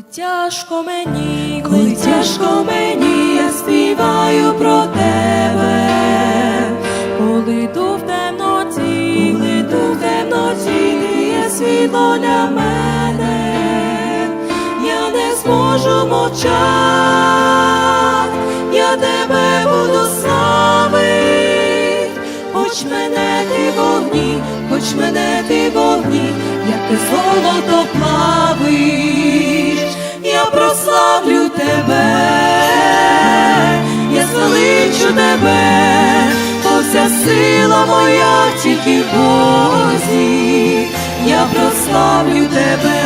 Коли тяжко мені, коли тяжко мені, я співаю про тебе, коли йду в темноті, коли йду в темноті, ти є світло для мене, я не зможу мовчати, я тебе буду славить, хоч мене ти вогні, хоч мене ти вогні, як ти золото плавиш, тебе, бо вся сила моя тільки в Бозі, я прославлю тебе,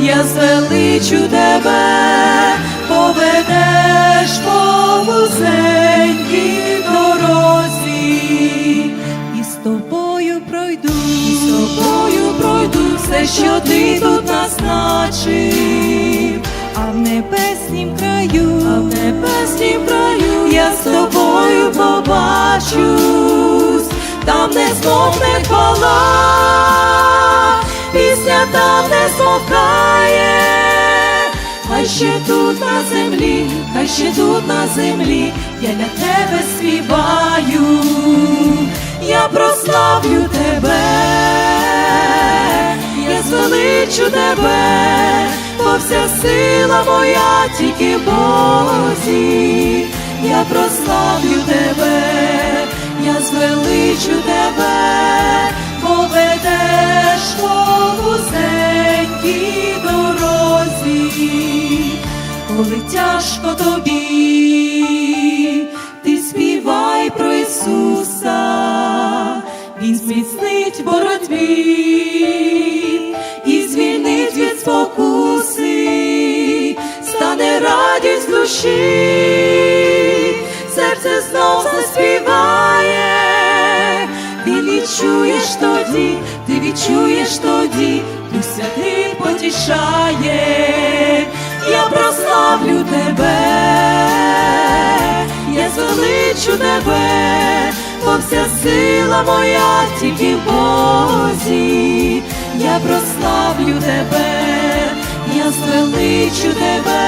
я звеличу тебе, поведеш по вузенькій дорозі, і з тобою пройду, і з тобою пройду все, що ти тут назначив, в небеснім краю, а в небеснім краю я з тобою побачусь, там не змовне хвала, пісня там не змовкає. Хай ще тут на землі, хай ще тут на землі, я для тебе співаю, я прославлю тебе, я звеличу тебе, вся сила моя тільки Бозі, я прославлю тебе, я звеличу тебе, поведеш по вузенькій дорозі, коли тяжко тобі, душі, серце знов заспіває, ти відчуєш тоді, ти відчуєш тоді, Дух святий потішає, я прославлю тебе, я звеличу тебе, бо вся сила моя тільки в Бозі, я прославлю тебе, я звеличу тебе,